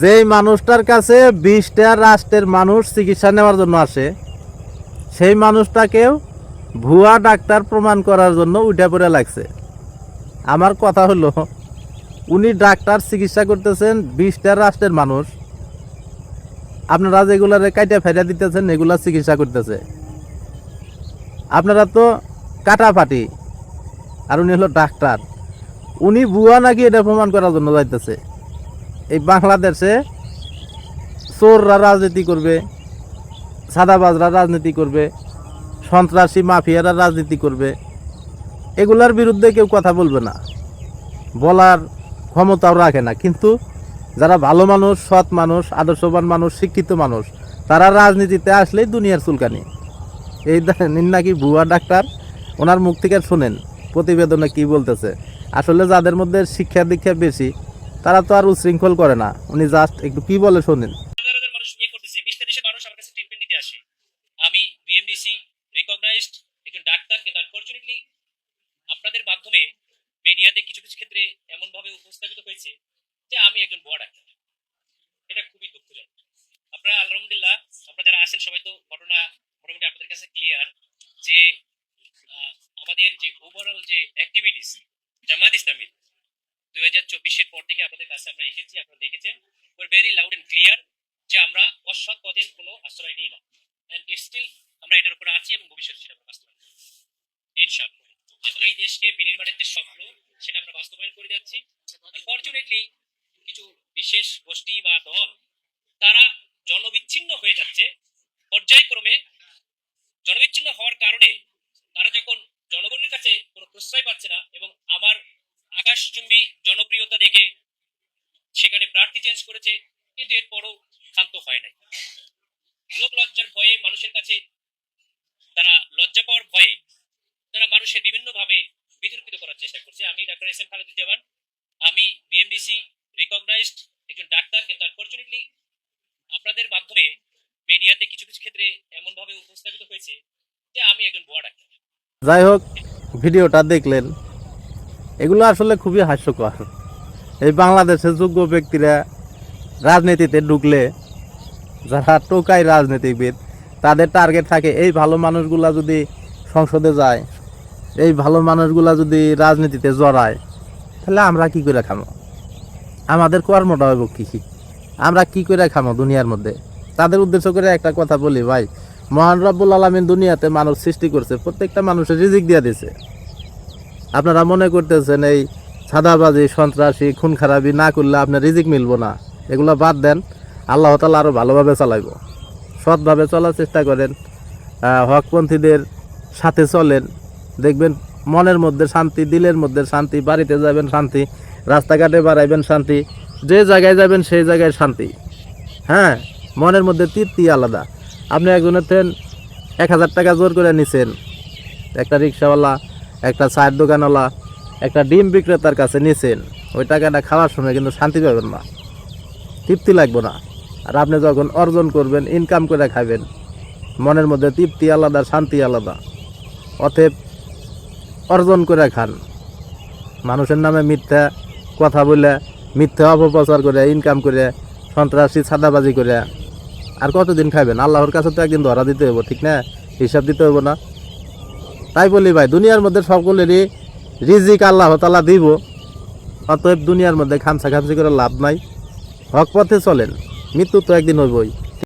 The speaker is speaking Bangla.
যেই মানুষটার কাছে বিশটা রাষ্ট্রের মানুষ চিকিৎসা নেওয়ার জন্য আসে, সেই মানুষটাকেও ভুয়া ডাক্তার প্রমাণ করার জন্য উঠে পড়ে লাগছে। আমার কথা হলো, উনি ডাক্তার চিকিৎসা করতেছেন বিশটা রাষ্ট্রের মানুষ। আপনারা যেগুলারে কাইটা ফেরা দিতেছেন, এগুলা চিকিৎসা করতেছে। আপনারা তো কাটাফাটি, আর উনি হলো ডাক্তার। উনি বুয়া নাকি এটা প্রমাণ করার জন্য যাইতেছে? এই বাংলাদেশে চোররা রাজনীতি করবে, সাদাবাজরা রাজনীতি করবে, সন্ত্রাসী মাফিয়ারা রাজনীতি করবে। এগুলার বিরুদ্ধে কেউ কথা বলবে না। বলার ক্ষমতাও রাখে না। কিন্তু যারা ভালো মানুষ, সৎ মানুষ, আদর্শবান মানুষ, শিক্ষিত মানুষ, তারা রাজনীতিতে আসলেই দুনিয়ার চুলকানি। এই নাকি ভুয়া ডাক্তার? ওনার মুখ থেকে শোনেন, প্রতিবেদনে কি বলতেছে। আসলে যাদের মধ্যে শিক্ষা দীক্ষা বেশি তারা তো আর উশৃঙ্খল করে না। উনি জাস্ট একটু কি বলে শোনেন। আমি রিকগনাইজড একজন ডাক্তার আপনাদের মাধ্যমে মিডিয়াতে কিছু কিছু ক্ষেত্রে এমন ভাবে উপস্থাপিত হয়েছে যে আমি একজন এটা খুবই আপনারা আসেন সবাই তো ঘটনা মোটামুটি আপনাদের কাছে ক্লিয়ার যে আমাদের যে ওভারঅল যে অ্যাক্টিভিটিস জামাত ইসলামী দুই হাজার চব্বিশের পর থেকে আপনাদের কাছে আমরা এসেছি, আপনারা দেখেছেন। We're very loud and clear যে আমরা অসৎ পথের কোনো আশ্রয় নিই না। এন্ড স্টিল আমরা এটার উপরে আছি এবং ভবিষ্যতে সেটা আমরা বাস্তবায়ন ইনশাআল্লাহ। এবং এই দেশকে বিনির্মাণের যে স্বপ্ন, সেটা আমরা বাস্তবায়ন করে যাচ্ছি। আনফর্চুনেটলি কিছু বিশেষ গোষ্ঠী বা দল, তারা জনবিচ্ছিন্ন হয়ে যাচ্ছে। পর্যায়ক্রমে জনবিচ্ছিন্ন হওয়ার কারণে তারা যখন জনগণের কাছে কোনো প্রশ্রয় পাচ্ছে না এবং আমার আকাশচুম্বী জনপ্রিয়তা দেখে সেখানে প্রার্থী চেঞ্জ করেছে, কিন্তু এরপরও ক্ষান্ত হয় নাই। লোক লজ্জার ভয়ে মানুষের কাছে তারা লজ্জা পাওয়ার ভয়ে তারা মানুষের বিভিন্ন ভাবে বিতর্কিত করার চেষ্টা করছে। আমি ডাক্তার এস এম খালেদুজ্জামান আমি বিএমডিসি রিকগনাইজড একজন ডাক্তার, কিন্তু আনফরচুনেটলি আপনাদের মাধ্যমে মিডিয়াতে কিছু কিছু ক্ষেত্রে এমনভাবে উপস্থাপিত হয়েছে যে আমি একজন ভুয়া ডাক্তার। যাই হোক, ভিডিওটা দেখলেন। এগুলো আসলে খুবই হাস্যকর। এই বাংলাদেশের যোগ্য ব্যক্তিরা রাজনীতিতে ঢুকলে, যারা টোকাই রাজনীতিবিদ, তাদের টার্গেট থাকে, এই ভালো মানুষগুলা যদি সংসদে যায়, এই ভালো মানুষগুলা যদি রাজনীতিতে জড়ায়, তাহলে আমরা কি করে খামো? আমাদের কর্মটা হইব কি? আমরা কি করে খামো দুনিয়ার মধ্যে? তাদের উদ্দেশ্য করে একটা কথা বলি, ভাই, মহান রব্বুল আলমিন দুনিয়াতে মানুষ সৃষ্টি করছে, প্রত্যেকটা মানুষের রিজিক দিয়ে দিছে আপনারা মনে করতেছেন এই সাদাবাজি সন্ত্রাসী খুন খারাপি না করলে আপনার রিজিক মিলবো না। এগুলো বাদ দেন, আল্লাহ তালা আরও ভালোভাবে চালাইব। সৎভাবে চলার চেষ্টা করেন হকপন্থীদের সাথে চলেন। দেখবেন মনের মধ্যে শান্তি, দিলের মধ্যে শান্তি, বাড়িতে যাবেন শান্তি, রাস্তাঘাটে বাড়াইবেন শান্তি, যে জায়গায় যাবেন সেই জায়গায় শান্তি। হ্যাঁ মনের মধ্যে তৃপ্তি আলাদা। আপনি একজনের থেন এক হাজার টাকা জোর করে নিছেন, একটা রিক্সাওয়ালা একটা চায়ের দোকানওয়ালা, একটা ডিম বিক্রেতার কাছে নিছেন। ওই টাকাটা খাওয়ার সময় কিন্তু শান্তি পাবেন না। তৃপ্তি লাগবে না। আর আপনি যখন অর্জন করবেন ইনকাম করে খাবেন, মনের মধ্যে তৃপ্তি আলাদা, শান্তি আলাদা। অতএব অর্জন করে খান। মানুষের নামে মিথ্যা কথা বলে, মিথ্যা অপপ্রচার করে ইনকাম করে, সন্ত্রাসী ছাদাবাজি করে, আর কতদিন খাবেন? আল্লাহর কাছে তো একদিন ধরা দিতে হব ঠিক না? হিসাব দিতে হব না। তাই বলি ভাই, দুনিয়ার মধ্যে সকলেরই রিজিক আল্লাহ তালা দিব। অতএব দুনিয়ার মধ্যে খামসা খামসি করে লাভ নাই। হক পথে চলেন, মৃত্যু তো একদিন হইবই।